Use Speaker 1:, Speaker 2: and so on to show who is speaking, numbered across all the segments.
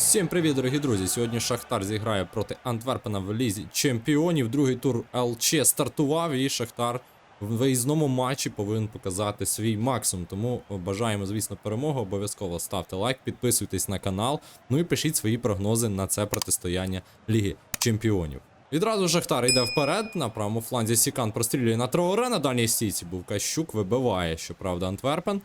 Speaker 1: Всім привіт, дорогі друзі! Сьогодні Шахтар зіграє проти Антверпена в лізі чемпіонів. Другий тур ЛЧ стартував, і Шахтар в виїзному матчі повинен показати свій максимум. Тому бажаємо, звісно, перемогу. Обов'язково ставте лайк, підписуйтесь на канал. Ну і пишіть свої прогнози на це протистояння Ліги Чемпіонів. Відразу Шахтар йде вперед. На правому фланзі Сікан прострілює на Троуре. На дальній стійці був Кащук, вибиває, щоправда, Антверпен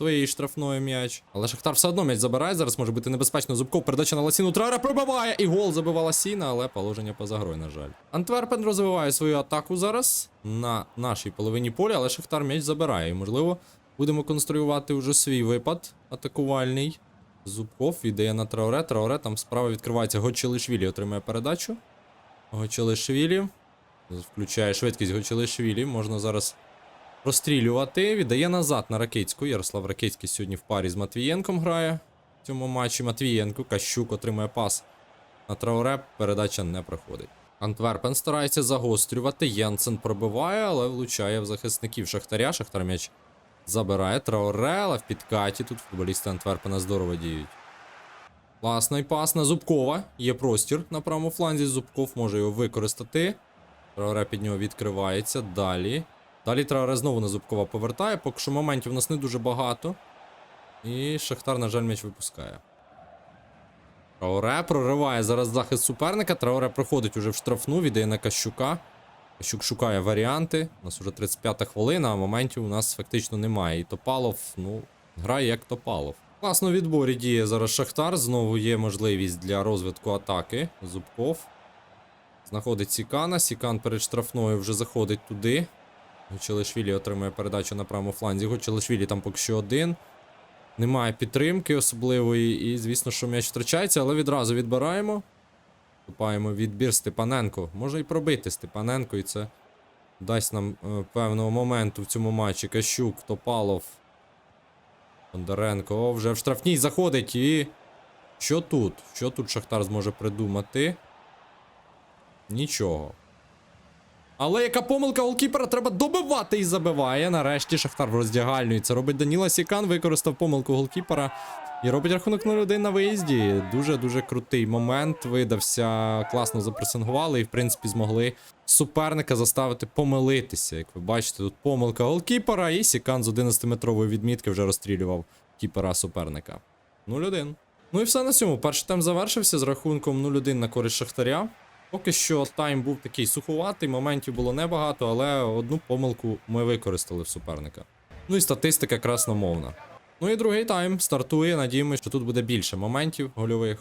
Speaker 1: своєї штрафної м'яч. Але Шахтар все одно м'яч забирає. Зараз може бути небезпечно. Зубков передача на Ласіну Траре пробиває. І гол забивала Ласіна, але положення поза грою, на жаль. Антверпен розвиває свою атаку зараз на нашій половині поля, але Шахтар м'яч забирає. І, можливо, будемо конструювати вже свій випад атакувальний. Зубков віддає на Трауре. Трауре там справа відкривається. Гочелишвілі отримує передачу. Гочелишвілі. Включає швидкість Гочелишвілі. Можна зараз розстрілювати. Віддає назад на Ракицьку. Ярослав Ракицький сьогодні в парі з Матвієнком грає в цьому матчі. Матвієнко, Кащук отримує пас на Трауре. Передача не проходить. Антверпен старається загострювати. Єнсен пробиває, але влучає в захисників Шахтаря. Шахтар м'яч забирає Трауре, але в підкаті тут футболісти Антверпена здорово діють. Класний пас на Зубкова. Є простір на правому фланзі. Зубков може його використати. Трауре під нього відкривається. Далі. Далі Трауре знову на Зубкова повертає. Поки що моментів у нас не дуже багато. І Шахтар, на жаль, м'яч випускає. Трауре прориває зараз захист суперника. Трауре проходить уже в штрафну, віддає на Кащука. Кащук шукає варіанти. У нас вже 35-та хвилина, а моментів у нас фактично немає. І Топалов, ну, грає як Топалов. Класно в відборі діє зараз Шахтар. Знову є можливість для розвитку атаки. Зубков. Знаходить Сікана. Сікан перед штрафною вже заходить туди. Гочелишвілі отримує передачу на правому фланзі. Гочелишвілі там поки що один. Немає підтримки особливої, і, звісно, що м'яч втрачається, але відразу відбираємо. Вступаємо відбір Степаненко. Може і пробити Степаненко, і це дасть нам е, певного моменту в цьому матчі. Кащук, Топалов. Бондаренко. О, вже в штрафній заходить. І. Що тут? Що тут Шахтар зможе придумати? Нічого. Але яка помилка голкіпера треба добивати і забиває. Нарешті Шахтар в роздягальню. Це робить Даніла Сікан, використав помилку голкіпера. І робить рахунок 0-1 на виїзді. Дуже-дуже крутий момент. Видався, класно запресингували і, в принципі, змогли суперника заставити помилитися. Як ви бачите, тут помилка голкіпера, і Сікан з 11-метрової відмітки вже розстрілював кіпера суперника. 0-1. Ну і все на цьому. Перший тайм завершився з рахунком 0-1 на користь Шахтаря. Поки що тайм був такий суховатий, моментів було небагато, але одну помилку ми використали в суперника. Ну і статистика красномовна. Ну і другий тайм стартує. Надіємося, що тут буде більше моментів гольових.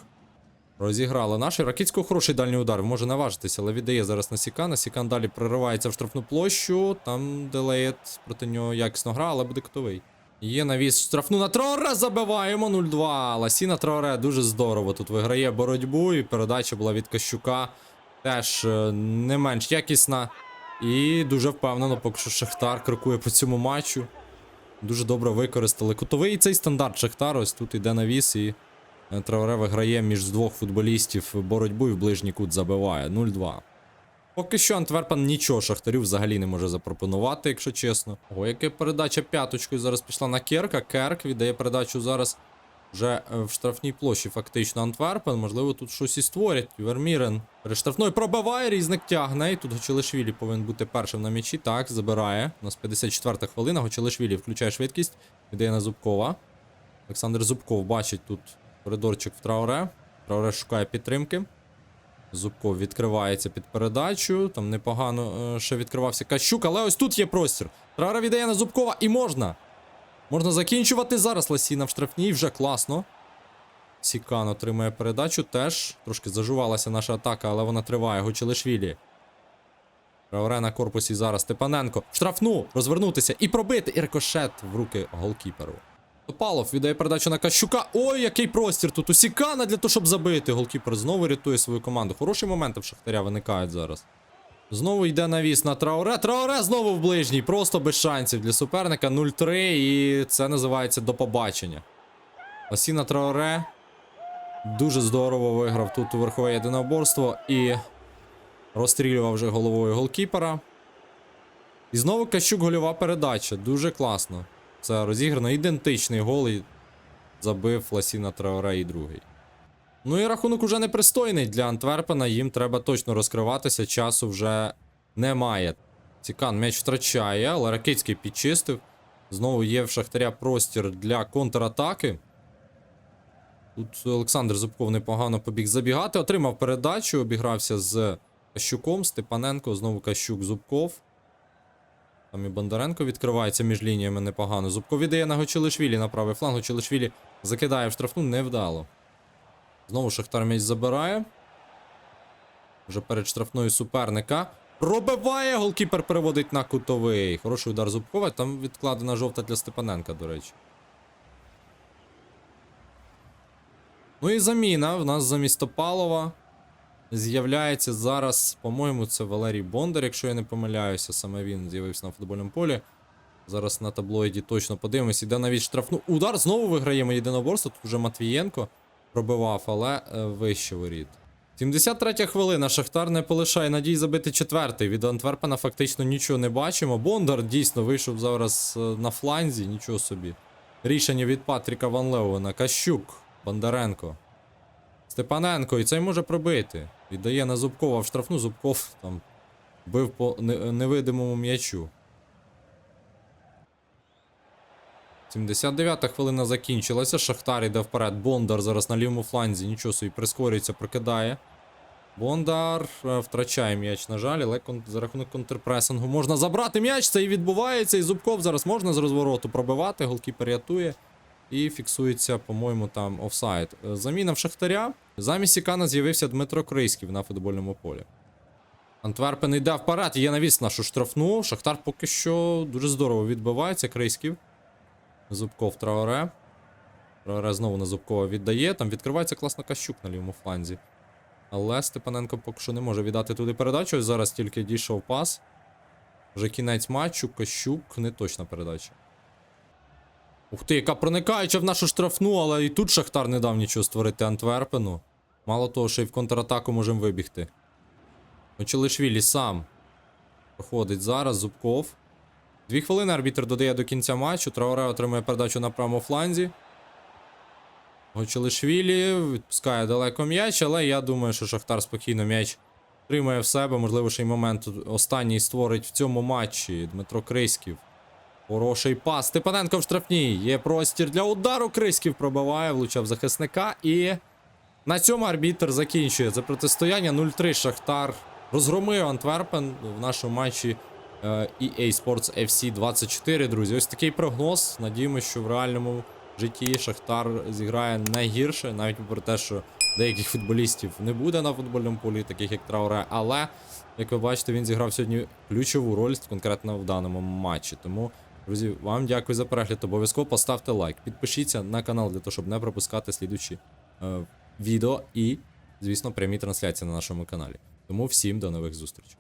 Speaker 1: Розіграли наші. Ракітського хороший дальній удар. Може наважитися, але віддає зараз на Сікана. Сікан далі проривається в штрафну площу. Там Делеєт проти нього якісно гра, але буде котовий. Є навіс штрафну на Троре. Забиваємо 0-2. Ласіна Троре дуже здорово. Тут виграє боротьбу, і передача була від Кащука. Теж е, не менш якісна. І дуже впевнено, поки що Шахтар крокує по цьому матчу. Дуже добре використали. Кутовий цей стандарт Шахтар. Ось тут іде навіс і е, Траоре виграє між двох футболістів боротьбу і в ближній кут забиває. 0-2. Поки що Антверпен нічого Шахтарю взагалі не може запропонувати, якщо чесно. О, яка передача п'яточкою зараз пішла на Керка. Керк віддає передачу зараз вже е, в штрафній площі, фактично Антверпен. Можливо, тут щось і створять. Вермірен перед пробиває, різник тягне. І тут Гочелишвілі повинен бути першим на м'ячі. Так, забирає. У нас 54-та хвилина. Гочелишвілі включає швидкість. Віддає на Зубкова. Олександр Зубков бачить тут коридорчик в Трауре. Трауре шукає підтримки. Зубков відкривається під передачу. Там непогано е, ще відкривався Кащук, але ось тут є простір. Трауре віддає на Зубкова і можна. Можна закінчувати зараз Ласіна в штрафній, вже класно. Сікан отримує передачу теж. Трошки зажувалася наша атака, але вона триває. Гочелишвілі. Трауре на корпусі зараз. Степаненко. Штрафну розвернутися і пробити. І рикошет в руки голкіперу. Топалов віддає передачу на Кащука. Ой, який простір тут у Сікана для того, щоб забити. Голкіпер знову рятує свою команду. Хороші моменти в Шахтаря виникають зараз. Знову йде навіс на Трауре. Трауре знову в ближній. Просто без шансів для суперника. 0-3. І це називається до побачення. Ласіна Трауре. Дуже здорово виграв тут верхове єдиноборство і розстрілював вже головою голкіпера. І знову Кащук гольова передача. Дуже класно. Це розіграно ідентичний гол і забив Ласіна Трауре і другий. Ну і рахунок уже непристойний для Антверпена. Їм треба точно розкриватися. Часу вже немає. Цікан м'яч втрачає, але Ракицький підчистив. Знову є в Шахтаря простір для контратаки. Тут Олександр Зубков непогано побіг забігати. Отримав передачу, обігрався з Кащуком, Степаненко, знову Кащук, Зубков. Там і Бондаренко відкривається між лініями непогано. Зубков віддає на Гочелишвілі на правий фланг. Гочелишвілі закидає в штрафну, невдало. Знову Шахтар м'яч забирає. Вже перед штрафною суперника. Пробиває, голкіпер переводить на кутовий. Хороший удар Зубкова. Там відкладена жовта для Степаненка, до речі. Ну і заміна. В нас замість Топалова з'являється зараз, по-моєму, це Валерій Бондар, якщо я не помиляюся. Саме він з'явився на футбольному полі. Зараз на таблоїді точно подивимось. Іде навіть штрафну. Удар знову виграємо єдиноборство. Тут вже Матвієнко пробивав, але е, вище воріт. 73 хвилина. Шахтар не полишає надій забити четвертий. Від Антверпена фактично нічого не бачимо. Бондар дійсно вийшов зараз е, на фланзі, нічого собі. Рішення від Патріка Ван Леуена. Кащук, Бондаренко. Степаненко, і цей може пробити. Віддає на Зубкова в штрафну. Зубков там бив по невидимому м'ячу. 79-та хвилина закінчилася. Шахтар іде вперед. Бондар зараз на лівому фланзі. Нічого собі прискорюється, прокидає. Бондар е, втрачає м'яч, на жаль, але за рахунок контрпресингу можна забрати м'яч. Це і відбувається. І Зубков зараз можна з розвороту пробивати. Голкіпер рятує. І фіксується, по-моєму, там офсайд. Е, Заміна в Шахтаря. Замість Сікана з'явився Дмитро Крийський на футбольному полі. Антверпен йде вперед, є навіс нашу штрафну. Шахтар поки що дуже здорово відбивається. Крийський. Зубков Траоре. Траоре знову на Зубкова віддає. Там відкривається класно Кащук на лівому фланзі. Але Степаненко поки що не може віддати туди передачу. Зараз тільки дійшов пас. Вже кінець матчу. Кащук не точна передача. Ух ти, яка проникаюча в нашу штрафну, але і тут Шахтар не дав нічого створити Антверпену. Мало того, що і в контратаку можемо вибігти. Очелишвілі сам проходить зараз. Зубков. Дві хвилини арбітр додає до кінця матчу. Траоре отримує передачу на правому фланзі. Гочелишвілі відпускає далеко м'яч, але я думаю, що Шахтар спокійно м'яч тримає в себе. Можливо, ще й момент останній створить в цьому матчі. Дмитро Криськів. Хороший пас. Степаненко в штрафній. Є простір для удару. Криськів пробиває, влучав захисника. І на цьому арбітр закінчує це протистояння. 0-3 Шахтар розгромив Антверпен в нашому матчі EA Sports FC 24, друзі. Ось такий прогноз. Надіємося, що в реальному житті Шахтар зіграє найгірше, навіть попри те, що деяких футболістів не буде на футбольному полі, таких як Трауре. Але, як ви бачите, він зіграв сьогодні ключову роль конкретно в даному матчі. Тому, друзі, вам дякую за перегляд. Обов'язково поставте лайк, підпишіться на канал для того, щоб не пропускати слідучі е, відео і, звісно, прямі трансляції на нашому каналі. Тому всім до нових зустрічей.